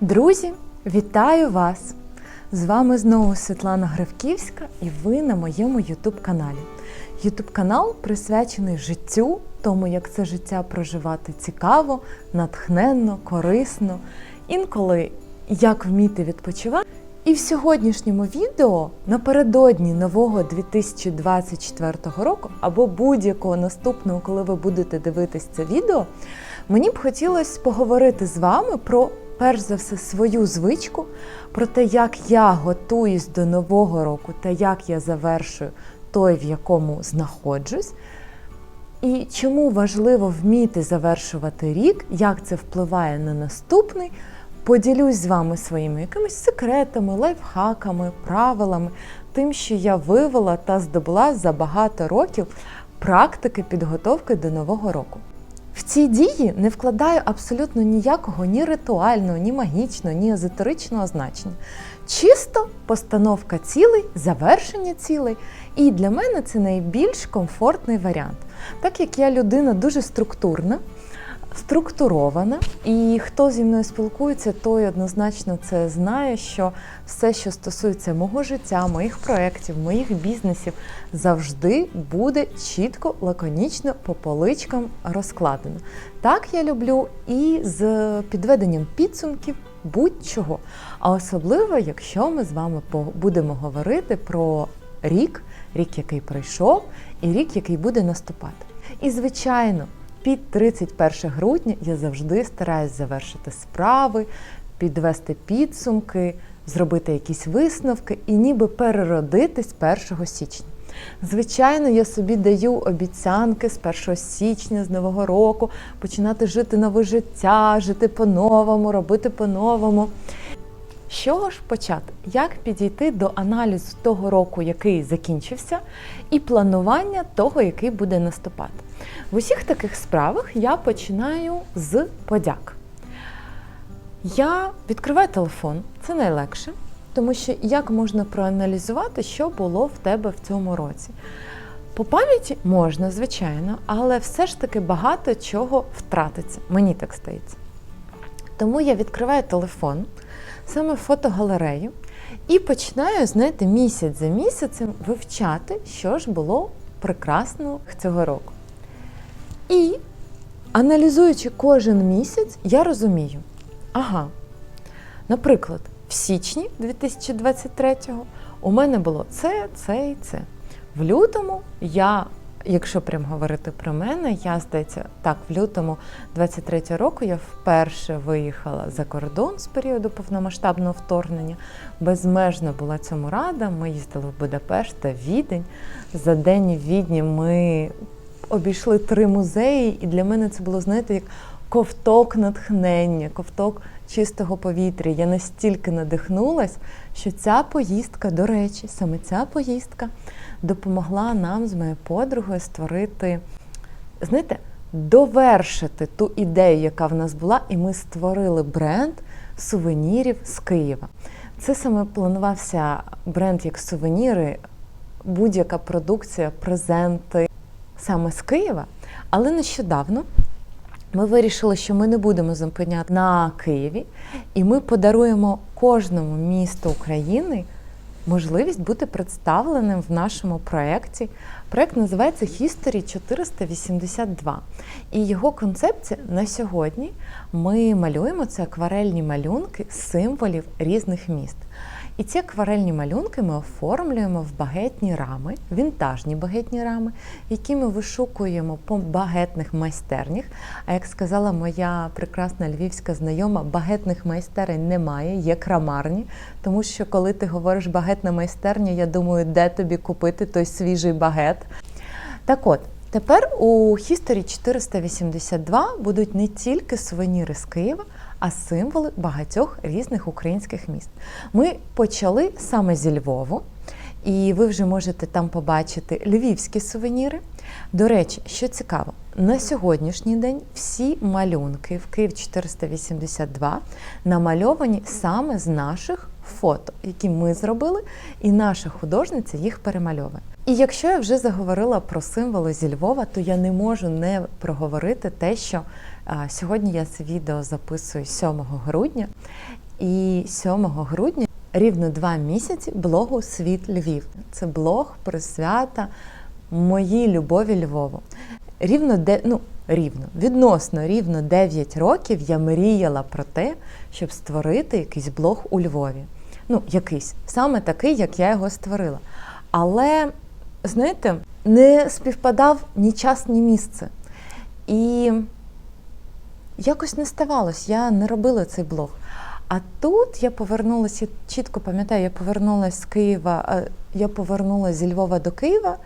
Друзі, вітаю вас! З вами знову Світлана Гривківська і ви на моєму YouTube каналі. YouTube канал присвячений життю, тому як це життя проживати цікаво, натхненно, корисно, інколи як вміти відпочивати. І в сьогоднішньому відео напередодні нового 2024 року або будь-якого наступного, коли ви будете дивитись це відео, мені б хотілося поговорити з вами про перш за все свою звичку, про те, як я готуюсь до нового року та як я завершую той, в якому знаходжусь. І чому важливо вміти завершувати рік, як це впливає на наступний. Поділюсь з вами своїми якимись секретами, лайфхаками, правилами, тим, що я вивела та здобула за багато років практики підготовки до нового року. В цій дії не вкладаю абсолютно ніякого ні ритуального, ні магічного, ні езотеричного значення. Чисто постановка цілей, завершення цілей. І для мене це найбільш комфортний варіант. Так як я людина дуже структурна, структурована, і хто зі мною спілкується, той однозначно це знає, що все, що стосується мого життя, моїх проєктів, моїх бізнесів, завжди буде чітко, лаконічно по поличкам розкладено. Так я люблю і з підведенням підсумків будь-чого. А особливо, якщо ми з вами будемо говорити про рік, рік, який пройшов, і рік, який буде наступати. І, звичайно, під 31 грудня я завжди стараюсь завершити справи, підвести підсумки, зробити якісь висновки і ніби переродитись 1 січня. Звичайно, я собі даю обіцянки з 1 січня, з Нового року, починати жити нове життя, жити по-новому, робити по-новому. Чого ж почати? Як підійти до аналізу того року, який закінчився, і планування того, який буде наступати? В усіх таких справах я починаю з подяк. Я відкриваю телефон, це найлегше, тому що як можна проаналізувати, що було в тебе в цьому році. По пам'яті можна, звичайно, але все ж таки багато чого втратиться. Мені так стається. Тому я відкриваю телефон, саме фотогалерею, і починаю, знаєте, місяць за місяцем вивчати, що ж було прекрасного цього року. І аналізуючи кожен місяць, я розумію, ага, наприклад, в січні 2023-го у мене було це, це і це. В лютому я, якщо прям говорити про мене, я здається, так, в лютому 23 року я вперше виїхала за кордон з періоду повномасштабного вторгнення. Безмежно була цьому рада. Ми їздили в Будапешт та Відень. За день в Відні ми обійшли три музеї, і для мене це було, знаєте, як ковток натхнення, ковток чистого повітря. Я настільки надихнулась, що ця поїздка, до речі, саме ця поїздка допомогла нам з моєю подругою створити, знаєте, довершити ту ідею, яка в нас була, і ми створили бренд сувенірів з Києва. Це саме планувався бренд як сувеніри, будь-яка продукція, презенти саме з Києва. Але нещодавно ми вирішили, що ми не будемо зупиняти на Києві, і ми подаруємо кожному місту України можливість бути представленим в нашому проєкті. Проєкт називається History 482. І його концепція на сьогодні ми малюємо це акварельні малюнки символів різних міст. І ці акварельні малюнки ми оформлюємо в багетні рами, вінтажні багетні рами, які ми вишукуємо по багетних майстернях. А як сказала моя прекрасна львівська знайома, багетних майстерень немає, є крамарні. Тому що коли ти говориш багетна майстерня, я думаю, де тобі купити той свіжий багет. Так от. Тепер у History 482 будуть не тільки сувеніри з Києва, а символи багатьох різних українських міст. Ми почали саме зі Львову, і ви вже можете там побачити львівські сувеніри. До речі, що цікаво, на сьогоднішній день всі малюнки в Київ 482 намальовані саме з наших фото, які ми зробили, і наша художниця їх перемальовує. І якщо я вже заговорила про символи зі Львова, то я не можу не проговорити те, що сьогодні я це відео записую 7 грудня, і 7 грудня рівно два місяці блогу Світ Львів. Це блог присвята моїй любові Львову. Рівно де ну рівно відносно рівно 9 років я мріяла про те, щоб створити якийсь блог у Львові. Ну, якийсь саме такий, як я його створила. Але знаєте, не співпадав ні час, ні місце. І якось не ставалось, я не робила цей блог. А тут я повернулася, чітко пам'ятаю, я повернулася з Києва, е, я повернулася зі Львова до Києва,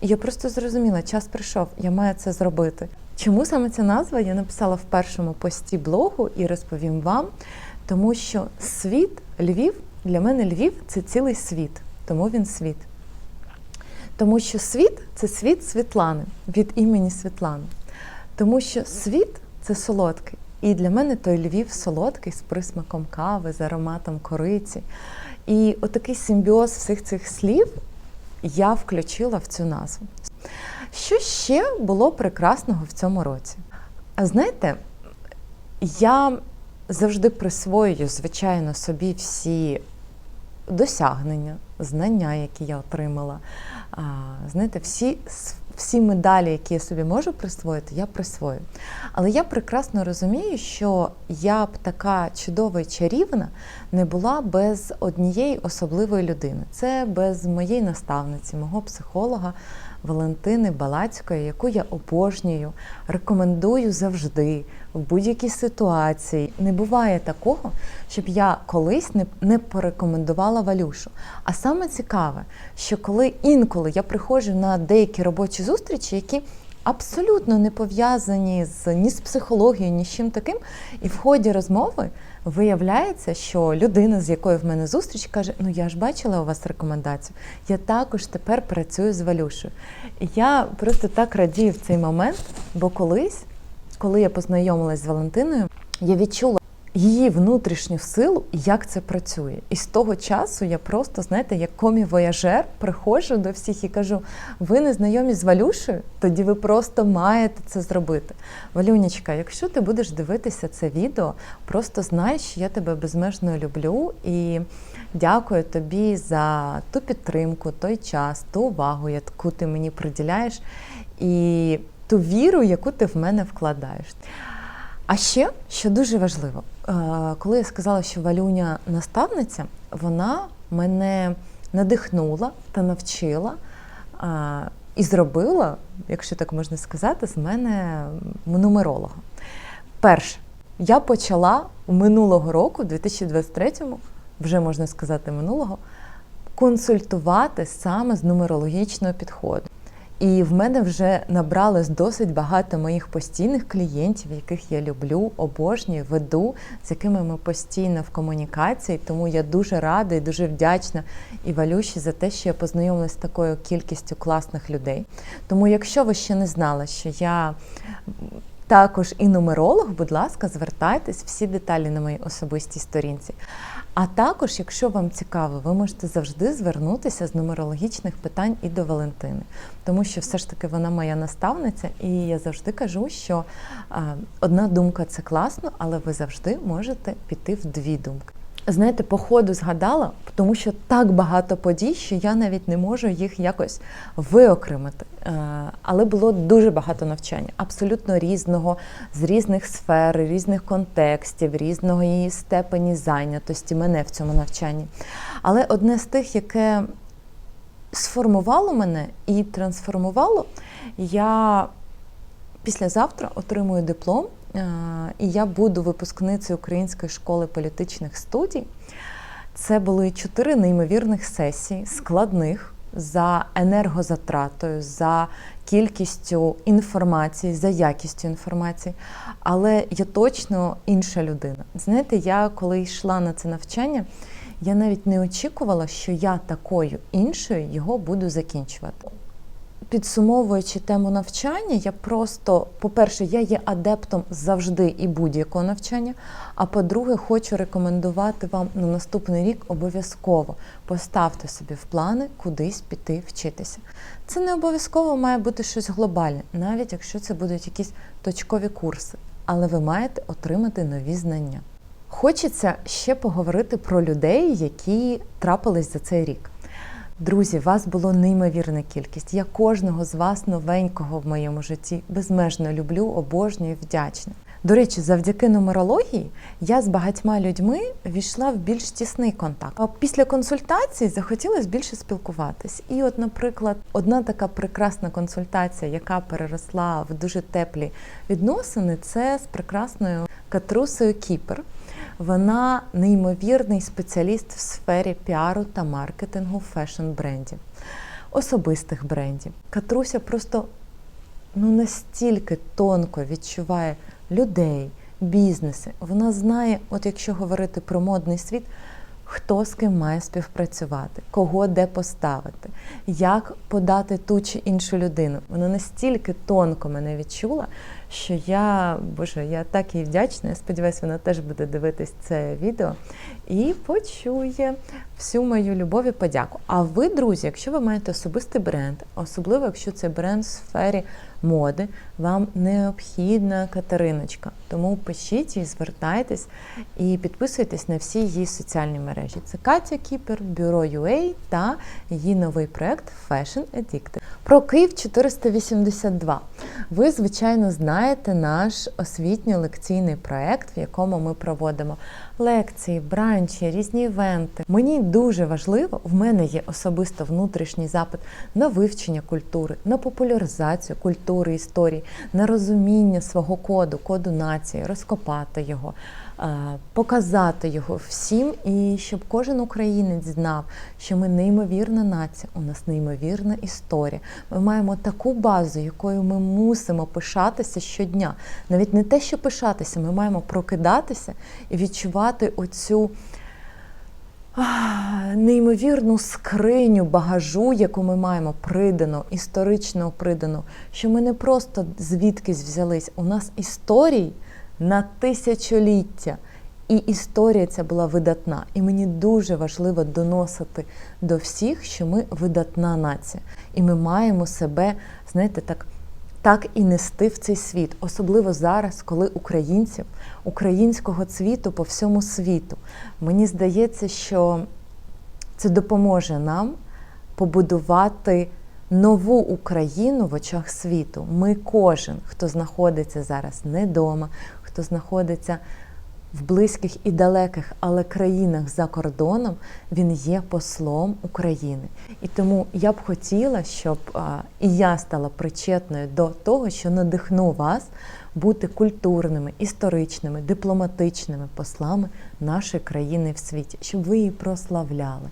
і я просто зрозуміла, час прийшов, я маю це зробити. Чому саме ця назва я написала в першому пості блогу і розповім вам, тому що світ Львів для мене Львів це цілий світ, тому він світ. Тому що світ це світ Світлани від імені Світлани. Тому що світ це солодкий. І для мене той Львів солодкий з присмаком кави, з ароматом кориці. І отакий симбіоз всіх цих слів я включила в цю назву. Що ще було прекрасного в цьому році? А знаєте, я завжди присвоюю, звичайно, собі всі досягнення, знання, які я отримала. Знаєте, всі, всі медалі, які я собі можу присвоїти, я присвою. Але я прекрасно розумію, що я б така чудова і чарівна не була без однієї особливої людини. Це без моєї наставниці, мого психолога. Валентини Балацької, яку я обожнюю, рекомендую завжди, в будь-якій ситуації. Не буває такого, щоб я колись не, не порекомендувала Валюшу. А саме цікаве, що коли інколи я приходжу на деякі робочі зустрічі, які абсолютно не пов'язані з ні з психологією, ні з чим таким, і в ході розмови виявляється, що людина, з якою в мене зустріч, каже: Ну я ж бачила у вас рекомендацію. Я також тепер працюю з Валюшею. Я просто так радію в цей момент, бо колись, коли я познайомилась з Валентиною, я відчула. Її внутрішню силу і як це працює. І з того часу я просто, знаєте, як комі-вояжер приходжу до всіх і кажу: ви не знайомі з Валюшею, тоді ви просто маєте це зробити. Валюнічка, якщо ти будеш дивитися це відео, просто знай, що я тебе безмежно люблю і дякую тобі за ту підтримку, той час, ту увагу, яку ти мені приділяєш, і ту віру, яку ти в мене вкладаєш. А ще, що дуже важливо, е, коли я сказала, що Валюня наставниця, вона мене надихнула та навчила е, і зробила, якщо так можна сказати, з мене нумеролога. Перше, я почала минулого року, 2023-му, вже можна сказати, минулого, консультувати саме з нумерологічного підходу. І в мене вже набралось досить багато моїх постійних клієнтів, яких я люблю, обожнюю, веду, з якими ми постійно в комунікації. Тому я дуже рада і дуже вдячна і Валюші за те, що я познайомилася з такою кількістю класних людей. Тому, якщо ви ще не знали, що я також і нумеролог, будь ласка, звертайтесь всі деталі на моїй особистій сторінці. А також, якщо вам цікаво, ви можете завжди звернутися з нумерологічних питань і до Валентини, тому що все ж таки вона моя наставниця, і я завжди кажу, що одна думка це класно, але ви завжди можете піти в дві думки. Знаєте, по ходу згадала, тому що так багато подій, що я навіть не можу їх якось виокремити. Е, Але було дуже багато навчання, абсолютно різного, з різних сфер, різних контекстів, різного її степені зайнятості мене в цьому навчанні. Але одне з тих, яке сформувало мене і трансформувало, я післязавтра отримую диплом. І я буду випускницею Української школи політичних студій. Це були чотири неймовірних сесії, складних за енергозатратою, за кількістю інформації, за якістю інформації. Але я точно інша людина. Знаєте, я коли йшла на це навчання, я навіть не очікувала, що я такою іншою його буду закінчувати. Підсумовуючи тему навчання, я просто, по-перше, я є адептом завжди і будь-якого навчання. А по-друге, хочу рекомендувати вам на наступний рік обов'язково поставте собі в плани кудись піти вчитися. Це не обов'язково має бути щось глобальне, навіть якщо це будуть якісь точкові курси, але ви маєте отримати нові знання. Хочеться ще поговорити про людей, які трапились за цей рік. Друзі, вас було неймовірна кількість. Я кожного з вас новенького в моєму житті безмежно люблю, обожнюю, вдячна. До речі, завдяки нумерології я з багатьма людьми війшла в більш тісний контакт. А після консультації захотілося більше спілкуватись. І, от, наприклад, одна така прекрасна консультація, яка переросла в дуже теплі відносини, це з прекрасною Катрусою Кіпер. Вона неймовірний спеціаліст в сфері піару та маркетингу фешн-брендів, особистих брендів. Катруся просто ну, настільки тонко відчуває людей, бізнеси. Вона знає, от якщо говорити про модний світ, хто з ким має співпрацювати, кого де поставити, як подати ту чи іншу людину. Вона настільки тонко мене відчула, що я, боже, я так їй вдячна. Я сподіваюся, вона теж буде дивитись це відео і почує всю мою любов і подяку. А ви, друзі, якщо ви маєте особистий бренд, особливо якщо це бренд в сфері моди, вам необхідна Катериночка. Тому пишіть і звертайтесь і підписуйтесь на всі її соціальні мережі. Це Катя Кіпер, Бюро UA та її новий проект Fashion Addicted. Про Київ 482. Ви, звичайно, знаєте наш освітньо-лекційний проект, в якому ми проводимо лекції, бранчі, різні івенти. Мені дуже важливо, в мене є особисто внутрішній запит на вивчення культури, на популяризацію культури, історії, на розуміння свого коду, коду нації, розкопати його. Показати його всім, і щоб кожен українець знав, що ми неймовірна нація, у нас неймовірна історія. Ми маємо таку базу, якою ми мусимо пишатися щодня. Навіть не те, що пишатися, ми маємо прокидатися і відчувати оцю неймовірну скриню багажу, яку ми маємо придану, історично придану, що ми не просто звідкись взялись. У нас історій на тисячоліття. І історія ця була видатна. І мені дуже важливо доносити до всіх, що ми видатна нація. І ми маємо себе, знаєте, так так і нести в цей світ, особливо зараз, коли українців, українського цвіту по всьому світу. Мені здається, що це допоможе нам побудувати нову Україну в очах світу. Ми кожен, хто знаходиться зараз не вдома, хто знаходиться в близьких і далеких, але країнах за кордоном, він є послом України. І тому я б хотіла, щоб і я стала причетною до того, що надихну вас бути культурними, історичними, дипломатичними послами нашої країни в світі, щоб ви її прославляли.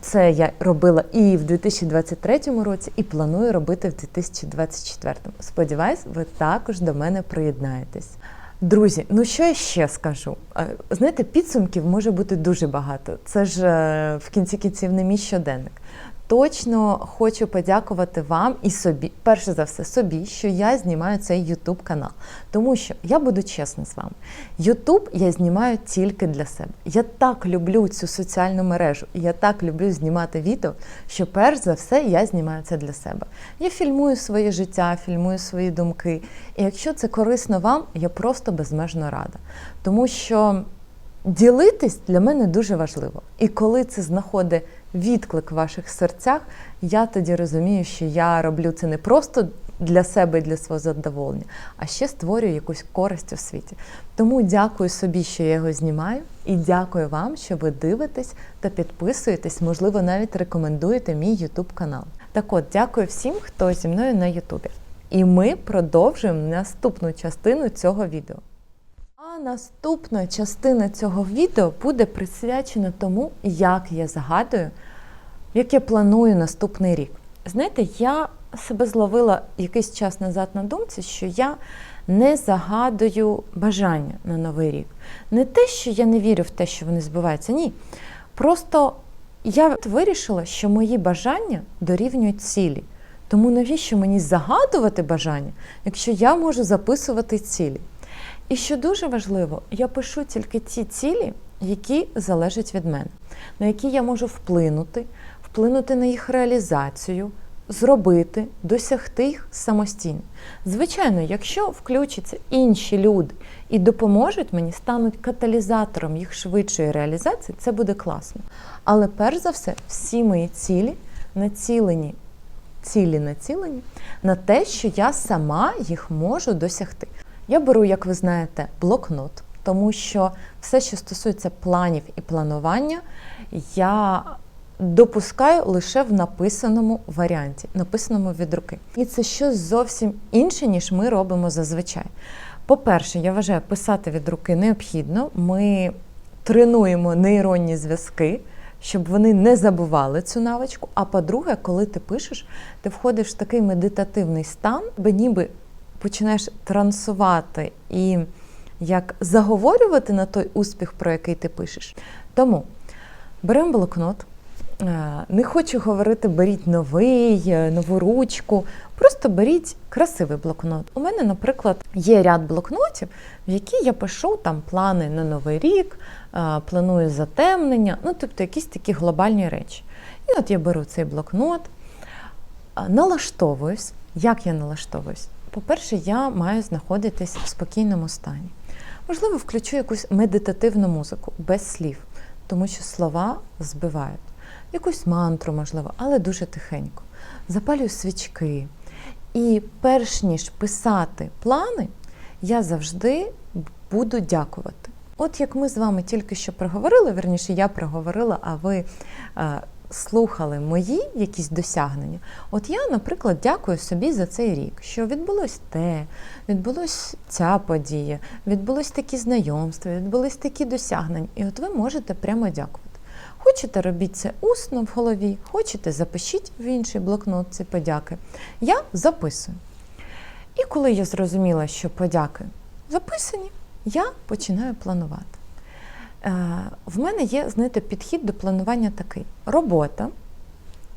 Це я робила і в 2023 році, і планую робити в 2024. Сподіваюсь, ви також до мене приєднаєтесь. Друзі, ну що я ще скажу? Знаєте, підсумків може бути дуже багато. Це ж е, в кінці кінців не мій щоденник точно хочу подякувати вам і собі, перше за все, собі, що я знімаю цей YouTube канал. Тому що я буду чесна з вами. YouTube я знімаю тільки для себе. Я так люблю цю соціальну мережу, я так люблю знімати відео, що перш за все я знімаю це для себе. Я фільмую своє життя, фільмую свої думки. І якщо це корисно вам, я просто безмежно рада. Тому що. Ділитись для мене дуже важливо. І коли це знаходить відклик в ваших серцях, я тоді розумію, що я роблю це не просто для себе і для свого задоволення, а ще створюю якусь користь у світі. Тому дякую собі, що я його знімаю, і дякую вам, що ви дивитесь та підписуєтесь, можливо, навіть рекомендуєте мій YouTube канал. Так от, дякую всім, хто зі мною на Ютубі. І ми продовжуємо наступну частину цього відео. Наступна частина цього відео буде присвячена тому, як я загадую, як я планую наступний рік. Знаєте, я себе зловила якийсь час назад на думці, що я не загадую бажання на новий рік. Не те, що я не вірю в те, що вони збуваються, ні. Просто я вирішила, що мої бажання дорівнюють цілі. Тому навіщо мені загадувати бажання, якщо я можу записувати цілі? І що дуже важливо, я пишу тільки ті цілі, які залежать від мене, на які я можу вплинути, вплинути на їх реалізацію, зробити, досягти їх самостійно. Звичайно, якщо включаться інші люди і допоможуть мені, стануть каталізатором їх швидшої реалізації, це буде класно. Але перш за все, всі мої цілі націлені, цілі націлені на те, що я сама їх можу досягти. Я беру, як ви знаєте, блокнот, тому що все, що стосується планів і планування, я допускаю лише в написаному варіанті, написаному від руки. І це щось зовсім інше, ніж ми робимо зазвичай. По-перше, я вважаю, писати від руки необхідно. Ми тренуємо нейронні зв'язки, щоб вони не забували цю навичку. А по-друге, коли ти пишеш, ти входиш в такий медитативний стан, бо ніби починаєш трансувати і як заговорювати на той успіх, про який ти пишеш. Тому беремо блокнот. Е, Не хочу говорити, беріть новий, е, нову ручку. Просто беріть красивий блокнот. У мене, наприклад, є ряд блокнотів, в які я пишу там плани на новий рік, е, планую затемнення, ну тобто якісь такі глобальні речі. І от я беру цей блокнот, налаштовуюсь. Як я налаштовуюсь? По-перше, я маю знаходитись в спокійному стані. Можливо, включу якусь медитативну музику без слів, тому що слова збивають. Якусь мантру, можливо, але дуже тихенько. Запалюю свічки. І перш ніж писати плани, я завжди буду дякувати. От як ми з вами тільки що проговорили, верніше, я проговорила, а ви е, слухали мої якісь досягнення. От я, наприклад, дякую собі за цей рік, що відбулось те, відбулось ця подія, відбулось такі знайомства, відбулись такі досягнення. І от ви можете прямо дякувати. Хочете, робіть це усно в голові, хочете, запишіть в інший блокнот ці подяки. Я записую. І коли я зрозуміла, що подяки записані, я починаю планувати. Е, в мене є, знаєте, підхід до планування такий: робота,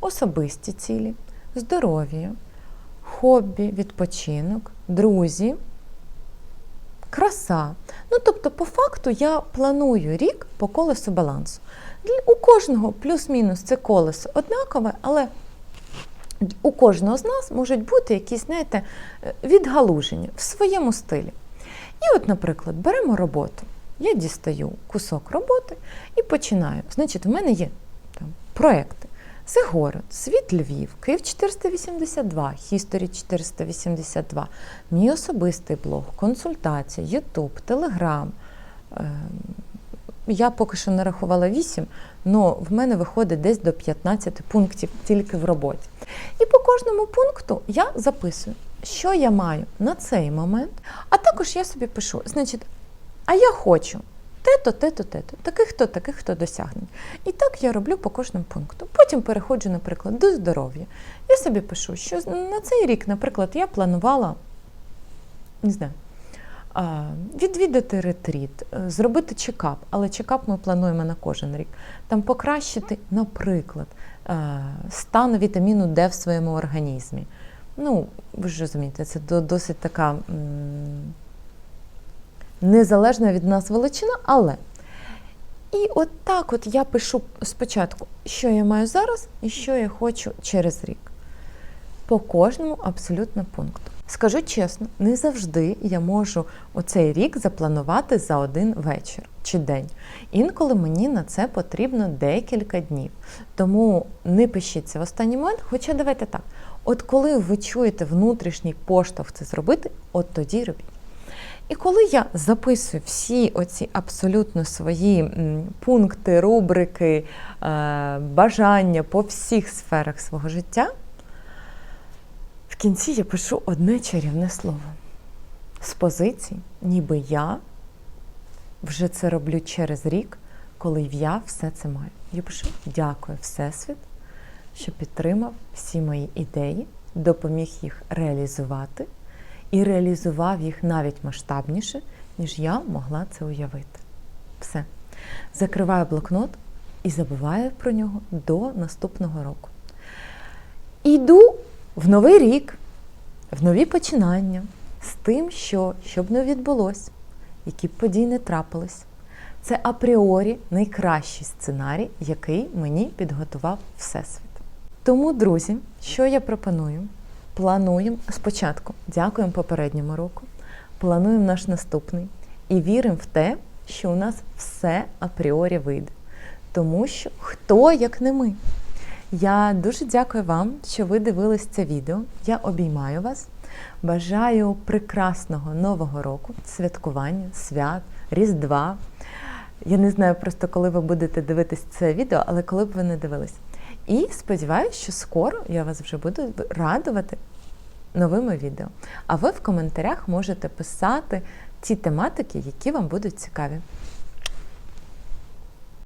особисті цілі, здоров'я, хобі, відпочинок, друзі, краса. Ну, тобто, по факту, я планую рік по колесу балансу. У кожного плюс-мінус це колесо однакове, але у кожного з нас можуть бути якісь, знаєте, е, відгалуження в своєму стилі. І от, наприклад, беремо роботу. Я дістаю кусок роботи і починаю. Значить, в мене є там проекти. Це город, світ Львів, Київ 482, Хісторі 482, мій особистий блог, консультація, Ютуб, Телеграм. Ем, Я поки що не рахувала 8, але в мене виходить десь до 15 пунктів тільки в роботі. І по кожному пункту я записую, що я маю на цей момент, а також я собі пишу, значить, а я хочу те-то, те-то, те-то, таких-то, таких-то досягнень. І так я роблю по кожному пункту. Потім переходжу, наприклад, до здоров'я. Я собі пишу, що на цей рік, наприклад, я планувала, не знаю, відвідати ретріт, е, зробити чекап, але чекап ми плануємо на кожен рік. Там покращити, наприклад, е, стан вітаміну Д в своєму організмі. Ну, ви ж розумієте, це досить така незалежна від нас величина, але. І от так от я пишу спочатку, що я маю зараз і що я хочу через рік. По кожному абсолютно пункту. Скажу чесно, не завжди я можу оцей рік запланувати за один вечір чи день. Інколи мені на це потрібно декілька днів. Тому не пишіться в останній момент. Хоча давайте так: от коли ви чуєте внутрішній поштовх це зробити, от тоді робіть. І коли я записую всі оці абсолютно свої пункти, рубрики, е, бажання по всіх сферах свого життя, в кінці я пишу одне чарівне слово. З позицій, ніби я вже це роблю через рік, коли я все це маю. Я пишу дякую, Всесвіт, що підтримав всі мої ідеї, допоміг їх реалізувати і реалізував їх навіть масштабніше, ніж я могла це уявити. Все. Закриваю блокнот і забуваю про нього до наступного року. Іду в новий рік, в нові починання, з тим, що щоб не відбулось, які б події не трапились. Це апріорі найкращий сценарій, який мені підготував Всесвіт. Тому, друзі, що я пропоную? Плануємо спочатку, дякуємо попередньому року, плануємо наш наступний і віримо в те, що у нас все апріорі вийде. Тому що хто як не ми. Я дуже дякую вам, що ви дивились це відео. Я обіймаю вас. Бажаю прекрасного нового року, святкування, свят, Різдва. Я не знаю просто, коли ви будете дивитись це відео, але коли б ви не дивились. І сподіваюся, що скоро я вас вже буду радувати новими відео. А ви в коментарях можете писати ті тематики, які вам будуть цікаві.